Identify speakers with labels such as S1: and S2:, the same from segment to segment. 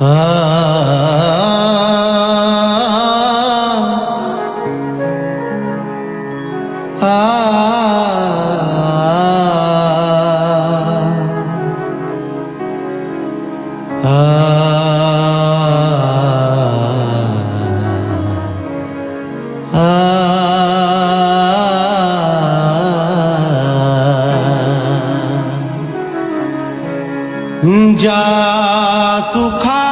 S1: Ah. ज्या सुखा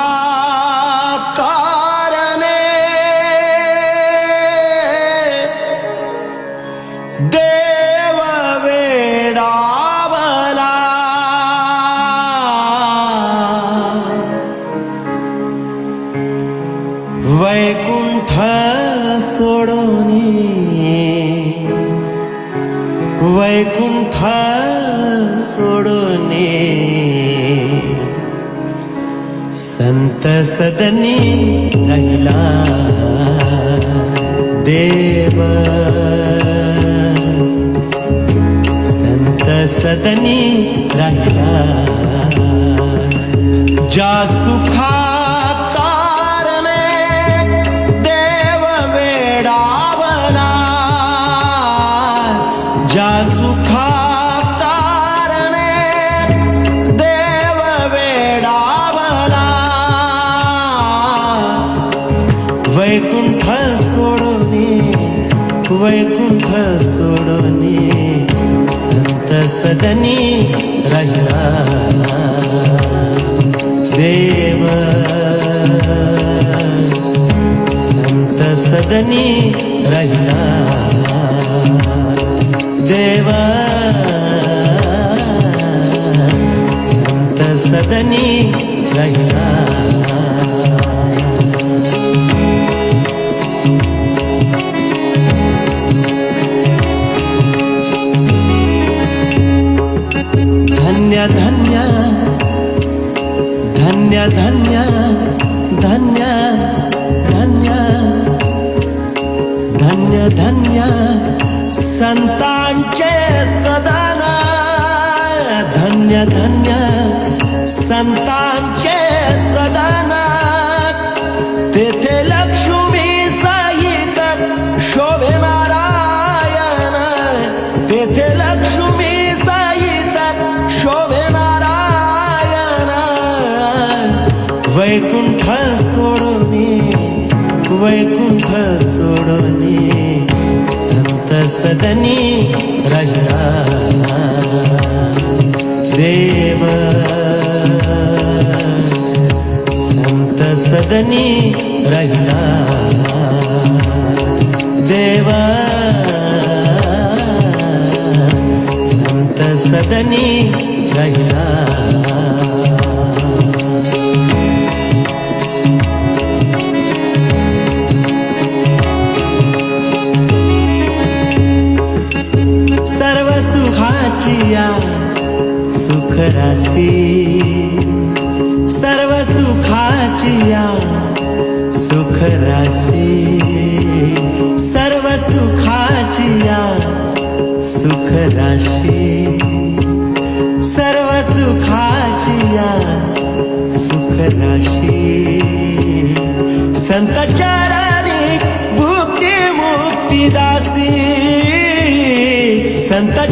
S1: संत सदनी राहिला देव। संत सदनी राहिला जा सुखा देव वेडावला सुखा వైకుంఠ సోడోని వైకుంఠ సోడోని సంత సదని రజనా దేవ సంత సదని రజనా దేవ సంత సదని రజనా धन्य धन्य. धन्य धन्य धन्य धन्य. धन्य धन्य. संतांचे सदाना धन्य धन्य. संता वैकुंठ सोडोनी संत सदनी राहिला देव. संत सदनी राहिला देवा. संत सदनी राहिला आसी सर्व सुखाचिया सुख रासी सर्व सुखाचिया सुख राशी. सर्व सुखाचिया सुख राशी. संतचाराणी भुक्ती मुक्ती दासी. संत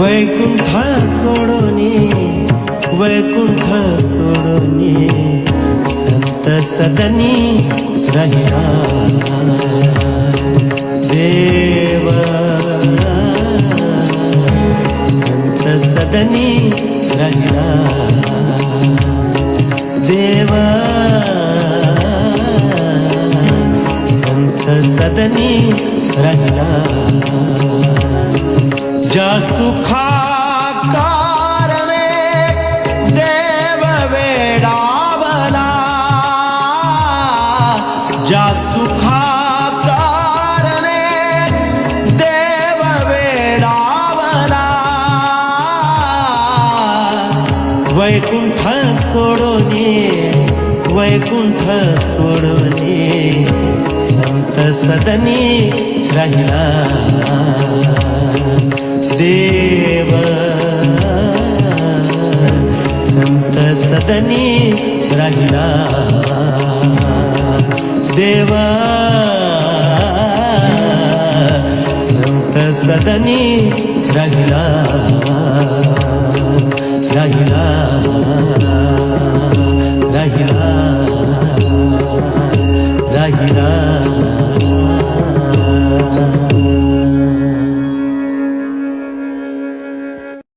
S1: वैकुंठ सोडोनी वैकुंठ सोडोनी संत सदनी रहिया देव संत सदनी रहिया देव संत सदनी रहिया ज्या सुखा कारणे देव वेडावला. ज्या सुखा कारणे देव वेडावला. वैकुंठ सोडून वैकुंठ सोडवले. संत सदनी राहिला. देव. संत सदनी राहिला. देवा. संत सदनी राहिला.